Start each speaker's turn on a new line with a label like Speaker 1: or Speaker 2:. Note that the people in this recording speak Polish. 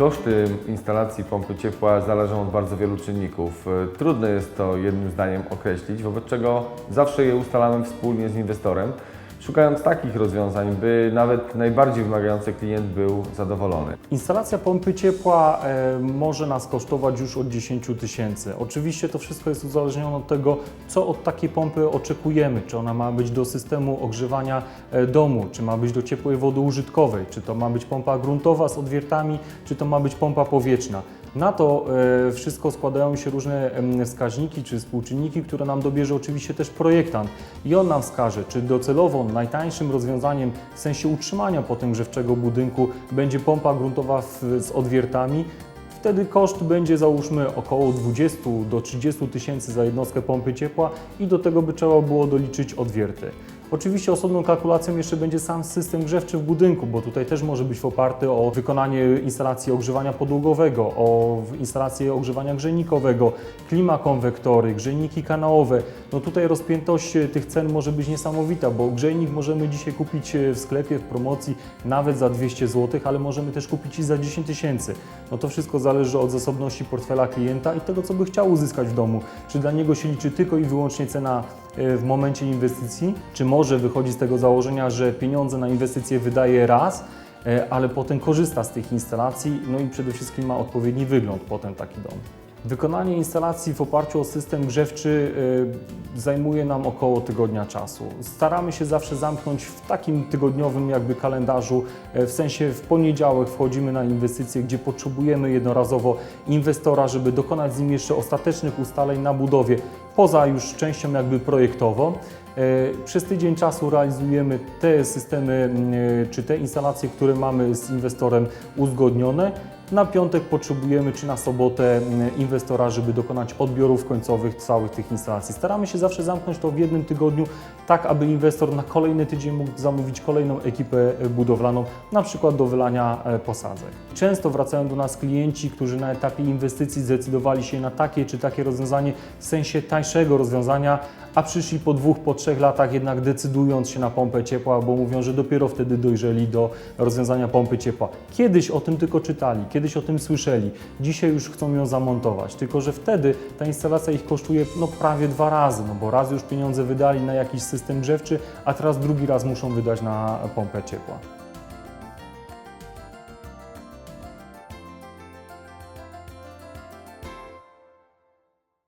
Speaker 1: Koszty instalacji pompy ciepła zależą od bardzo wielu czynników. E, Trudno jest to jednym zdaniem określić, wobec czego zawsze je ustalamy wspólnie z inwestorem, szukając takich rozwiązań, by nawet najbardziej wymagający klient był zadowolony.
Speaker 2: Instalacja pompy ciepła e, może nas kosztować już od 10 tysięcy. Oczywiście to wszystko jest uzależnione od tego, co od takiej pompy oczekujemy. Czy ona ma być do systemu ogrzewania e, domu, czy ma być do ciepłej wody użytkowej, czy to ma być pompa gruntowa z odwiertami, czy to ma być pompa powietrzna. Na to e, wszystko składają się różne wskaźniki czy współczynniki, które nam dobierze oczywiście też projektant. I on nam wskaże, czy docelowo najtańszym rozwiązaniem w sensie utrzymania potem grzewczego budynku będzie pompa gruntowa z odwiertami. Wtedy koszt będzie załóżmy około 20 do 30 tysięcy za jednostkę pompy ciepła i do tego by trzeba było doliczyć odwierty. Oczywiście osobną kalkulacją jeszcze będzie sam system grzewczy w budynku, bo tutaj też może być oparty o wykonanie instalacji ogrzewania podłogowego, o instalację ogrzewania grzejnikowego, klima konwektory, grzejniki kanałowe. No tutaj rozpiętość e, tych cen może być niesamowita, bo grzejnik możemy dzisiaj kupić e, w sklepie w promocji nawet za 200 zł, ale możemy też kupić i za 10 tysięcy. No to wszystko zależy od zasobności portfela klienta i tego, co by chciał uzyskać w domu. Czy dla niego się liczy tylko i wyłącznie cena w momencie inwestycji, czy może wychodzi z tego założenia, że pieniądze na inwestycje wydaje raz, e, ale potem korzysta z tych instalacji, no i przede wszystkim ma odpowiedni wygląd potem taki dom. Wykonanie instalacji w oparciu o system grzewczy y, zajmuje nam około tygodnia czasu. Staramy się zawsze zamknąć w takim tygodniowym jakby kalendarzu, e, w sensie w poniedziałek wchodzimy na inwestycje, gdzie potrzebujemy jednorazowo inwestora, żeby dokonać z nim jeszcze ostatecznych ustaleń na budowie, poza już częścią jakby projektową. E, Przez tydzień czasu realizujemy te systemy mm, e, czy te instalacje, które mamy z inwestorem uzgodnione. Na piątek potrzebujemy, czy na sobotę, mm, inwestora, żeby dokonać odbiorów końcowych całych tych instalacji. Staramy się zawsze zamknąć to w jednym tygodniu, tak aby inwestor na kolejny tydzień mógł zamówić kolejną ekipę e, budowlaną, na przykład do wylania e, posadzek. Często wracają do nas klienci, którzy na etapie inwestycji zdecydowali się na takie czy takie rozwiązanie w sensie tańszego rozwiązania, a przyszli po dwóch, po trzech latach jednak decydując się na pompę ciepła, bo mówią, że dopiero wtedy dojrzeli do rozwiązania pompy ciepła. Kiedyś o tym tylko czytali, kiedyś o tym słyszeli, dzisiaj już chcą ją zamontować, tylko że wtedy ta instalacja ich kosztuje no, prawie dwa razy, no bo raz już pieniądze wydali na jakiś system grzewczy, a teraz drugi raz muszą wydać na pompę ciepła.